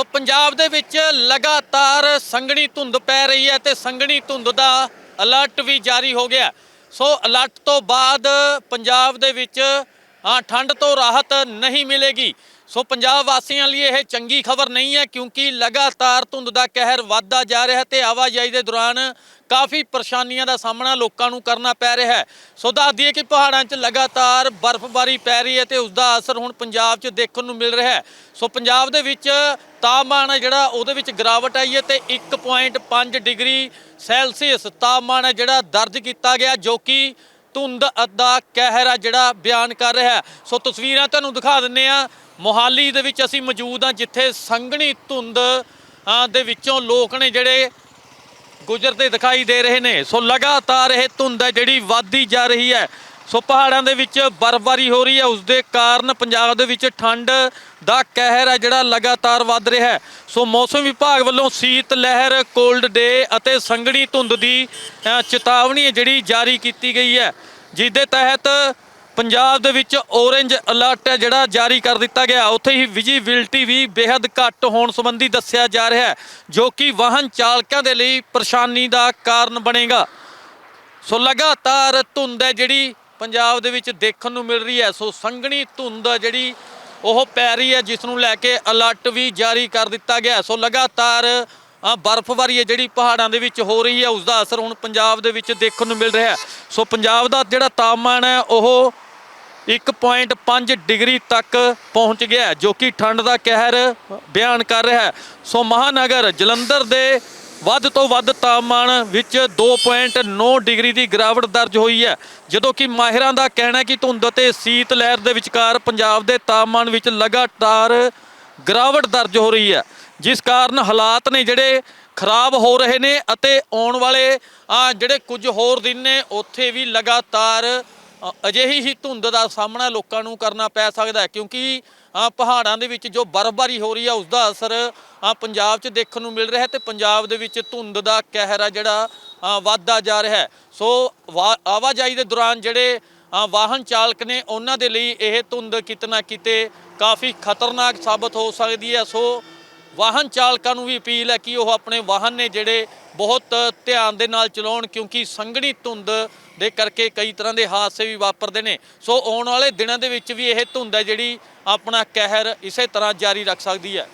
ਸੋ ਪੰਜਾਬ ਦੇ ਵਿੱਚ ਲਗਾਤਾਰ ਸੰਘਣੀ ਧੁੰਦ ਪੈ ਰਹੀ ਹੈ ਤੇ ਸੰਘਣੀ ਧੁੰਦ ਦਾ ਅਲਰਟ ਵੀ ਜਾਰੀ ਹੋ ਗਿਆ ਸੋ ਅਲਰਟ ਤੋਂ ਬਾਅਦ ਪੰਜਾਬ ਦੇ ਵਿੱਚ, ਹਾਂ, ਠੰਡ ਤੋਂ ਰਾਹਤ ਨਹੀਂ ਮਿਲੇਗੀ। ਸੋ ਪੰਜਾਬ ਵਾਸੀਆਂ ਲਈ ਇਹ ਚੰਗੀ ਖਬਰ ਨਹੀਂ ਹੈ ਕਿਉਂਕਿ ਲਗਾਤਾਰ ਧੁੰਦ ਦਾ ਕਹਿਰ ਵੱਧਦਾ ਜਾ ਰਿਹਾ ਤੇ ਆਵਾਜਾਈ ਦੇ ਦੌਰਾਨ ਕਾਫੀ ਪਰੇਸ਼ਾਨੀਆਂ ਦਾ ਸਾਹਮਣਾ ਲੋਕਾਂ ਨੂੰ ਕਰਨਾ ਪੈ ਰਿਹਾ ਹੈ। ਸੋ ਦੱਸ ਦਈਏ ਕਿ ਪਹਾੜਾਂ 'ਚ ਲਗਾਤਾਰ ਬਰਫ਼ਬਾਰੀ ਪੈ ਰਹੀ ਹੈ ਤੇ ਉਸ ਦਾ ਅਸਰ ਹੁਣ ਪੰਜਾਬ 'ਚ ਦੇਖਣ ਨੂੰ ਮਿਲ ਰਿਹਾ ਹੈ। ਸੋ ਪੰਜਾਬ ਦੇ ਵਿੱਚ ਤਾਪਮਾਨ ਹੈ ਜਿਹੜਾ ਉਹਦੇ ਵਿੱਚ ਗਿਰਾਵਟ ਆਈ ਹੈ ਤੇ 1.5 ਡਿਗਰੀ ਸੈਲਸੀਅਸ ਤਾਪਮਾਨ ਹੈ ਜਿਹੜਾ ਦਰਜ ਕੀਤਾ ਗਿਆ ਜੋ ਕਿ ਧੁੰਦ ਦਾ ਕਹਿਰ ਆ ਜਿਹੜਾ ਬਿਆਨ ਕਰ ਰਿਹਾ ਹੈ। ਸੋ ਤਸਵੀਰਾਂ ਤੁਹਾਨੂੰ ਦਿਖਾ ਦਿੰਨੇ ਆ ਮੋਹਾਲੀ ਦੇ ਵਿੱਚ ਅਸੀਂ ਮੌਜੂਦ ਆ ਜਿੱਥੇ ਸੰਘਣੀ ਧੁੰਦ ਦੇ ਵਿੱਚੋਂ ਲੋਕ ਨੇ ਜਿਹੜੇ ਗੁਜ਼ਰਦੇ ਦਿਖਾਈ ਦੇ ਰਹੇ ਨੇ। ਸੋ ਲਗਾਤਾਰ ਇਹ ਧੁੰਦ ਹੈ ਜਿਹੜੀ ਵੱਧਦੀ ਜਾ ਰਹੀ ਹੈ। ਸੋ ਪਹਾੜਾਂ ਦੇ ਵਿੱਚ ਬਰਫ਼ਬਾਰੀ ਹੋ ਰਹੀ ਹੈ। ਉਸ ਦੇ ਕਾਰਨ ਪੰਜਾਬ ਦੇ ਵਿੱਚ ਠੰਡ ਦਾ ਕਹਿਰ ਹੈ, ਜਿਹੜਾ ਲਗਾਤਾਰ ਵੱਧ ਰਿਹਾ ਹੈ। ਸੋ ਮੌਸਮ ਵਿਭਾਗ ਵੱਲੋਂ ਸੀਤ ਲਹਿਰ, ਕੋਲਡ ਡੇ ਅਤੇ ਸੰਘਣੀ ਧੁੰਦ ਦੀ ਚੇਤਾਵਨੀ ਹੈ, ਜਿਹੜੀ ਜਾਰੀ ਕੀਤੀ ਗਈ ਹੈ। ਜਿਸ ਦੇ ਤਹਿਤ ਪੰਜਾਬ ਦੇ ਵਿੱਚ ਔਰੇਂਜ ਅਲਰਟ ਹੈ, ਜਿਹੜਾ ਜਾਰੀ ਕਰ ਦਿੱਤਾ ਗਿਆ। ਉੱਥੇ ਹੀ ਵਿਜੀਬਿਲਟੀ ਵੀ ਬੇहद ਘੱਟ ਹੋਣ ਸੰਬੰਧੀ ਦੱਸਿਆ ਜਾ ਰਿਹਾ ਹੈ, ਜੋ ਕਿ ਵਾਹਨ ਚਾਲਕਾਂ ਦੇ ਲਈ ਪਰੇਸ਼ਾਨੀ ਦਾ ਕਾਰਨ ਬਣੇਗਾ। ਸੋ ਲਗਾਤਾਰ ਧੁੰਦ ਹੈ, ਜਿਹੜੀ ਪੰਜਾਬ ਦੇ ਵਿੱਚ ਦੇਖਣ ਨੂੰ ਮਿਲ ਰਹੀ ਹੈ। ਸੋ ਸੰਘਣੀ ਧੁੰਦ ਹੈ ਜਿਹੜੀ, ਉਹ ਪੈ ਰਹੀ ਹੈ ਜਿਸ ਨੂੰ ਲੈ ਕੇ ਅਲਰਟ ਵੀ ਜਾਰੀ ਕਰ ਦਿੱਤਾ ਗਿਆ ਸੋ ਲਗਾਤਾਰ ਬਰਫ਼ਬਾਰੀ ਹੈ ਜਿਹੜੀ ਪਹਾੜਾਂ ਦੇ ਵਿੱਚ ਹੋ ਰਹੀ ਹੈ। ਉਸ ਦਾ ਅਸਰ ਹੁਣ ਪੰਜਾਬ ਦੇ ਵਿੱਚ ਦੇਖਣ ਨੂੰ ਮਿਲ ਰਿਹਾ ਸੋ ਪੰਜਾਬ ਦਾ ਜਿਹੜਾ ਤਾਪਮਾਨ ਹੈ, ਉਹ 1.5 ਡਿਗਰੀ ਤੱਕ ਪਹੁੰਚ ਗਿਆ ਜੋ ਕਿ ਠੰਡ ਦਾ ਕਹਿਰ ਬਿਆਨ ਕਰ ਰਿਹਾ ਸੋ ਮਹਾਨਗਰ ਜਲੰਧਰ ਦੇ ਵੱਧ ਤੋਂ ਵੱਧ ਤਾਪਮਾਨ ਵਿੱਚ 2.9 ਡਿਗਰੀ ਦੀ ਗਿਰਾਵਟ ਦਰਜ ਹੋਈ ਹੈ। ਜਦੋਂ ਕਿ ਮਾਹਿਰਾਂ ਦਾ ਕਹਿਣਾ ਹੈ ਕਿ ਧੁੰਦ ਅਤੇ ਸੀਤ ਲਹਿਰ ਦੇ ਵਿਚਕਾਰ ਪੰਜਾਬ ਦੇ ਤਾਪਮਾਨ ਵਿੱਚ ਲਗਾਤਾਰ ਗਿਰਾਵਟ ਦਰਜ ਹੋ ਰਹੀ ਹੈ। ਜਿਸ ਕਾਰਨ ਹਾਲਾਤ ਨੇ ਜਿਹੜੇ ਖਰਾਬ ਹੋ ਰਹੇ ਨੇ ਅਤੇ ਆਉਣ ਵਾਲੇ ਜਿਹੜੇ ਕੁਝ ਹੋਰ ਦਿਨ ਨੇ, ਉੱਥੇ ਵੀ ਲਗਾਤਾਰ ਅਜਿਹੀ ਹੀ ਧੁੰਦ ਦਾ ਸਾਹਮਣਾ ਲੋਕਾਂ ਨੂੰ ਕਰਨਾ ਪੈ ਸਕਦਾ ਹੈ ਕਿਉਂਕਿ ਪਹਾੜਾਂ ਦੇ ਵਿੱਚ ਜੋ ਬਰਫ਼ਬਾਰੀ ਹੋ ਰਹੀ ਹੈ ਉਸ ਦਾ ਅਸਰ ਪੰਜਾਬ 'ਚ ਦੇਖਣ ਨੂੰ ਮਿਲ ਰਿਹਾ ਹੈ ਤੇ ਪੰਜਾਬ ਦੇ ਵਿੱਚ ਧੁੰਦ ਦਾ ਕਹਿਰ ਆ ਜਿਹੜਾ ਅ, ਵੱਧਦਾ ਜਾ ਰਿਹਾ ਹੈ। ਸੋ ਵਾ- ਆਵਾਜਾਈ ਦੇ ਦੌਰਾਨ ਜਿਹੜੇ ਵਾਹਨ ਚਾਲਕ ਨੇ ਉਹਨਾਂ ਦੇ ਲਈ ਇਹ ਧੁੰਦ ਕਿਤੇ ਨਾ ਕਿਤੇ ਕਾਫੀ ਖਤਰਨਾਕ ਸਾਬਤ ਹੋ ਸਕਦੀ ਹੈ। ਸੋ ਵਾਹਨ ਚਾਲਕਾਂ ਨੂੰ ਵੀ ਅਪੀਲ ਹੈ ਕਿ ਉਹ ਆਪਣੇ ਵਾਹਨ ਨੇ ਜਿਹੜੇ ਬਹੁਤ ਧਿਆਨ ਦੇ ਨਾਲ ਚਲਾਉਣ ਕਿਉਂਕਿ ਸੰਘਣੀ ਧੁੰਦ ਦੇ ਕਰਕੇ ਕਈ ਤਰ੍ਹਾਂ ਦੇ ਹਾਦਸੇ ਵੀ ਵਾਪਰਦੇ ਨੇ। ਸੋ ਆਉਣ ਵਾਲੇ ਦਿਨਾਂ ਦੇ ਵਿੱਚ ਵੀ ਇਹ ਧੁੰਦ ਹੈ ਜਿਹੜੀ ਆਪਣਾ ਕਹਿਰ ਇਸੇ ਤਰ੍ਹਾਂ ਜਾਰੀ ਰੱਖ ਸਕਦੀ ਹੈ।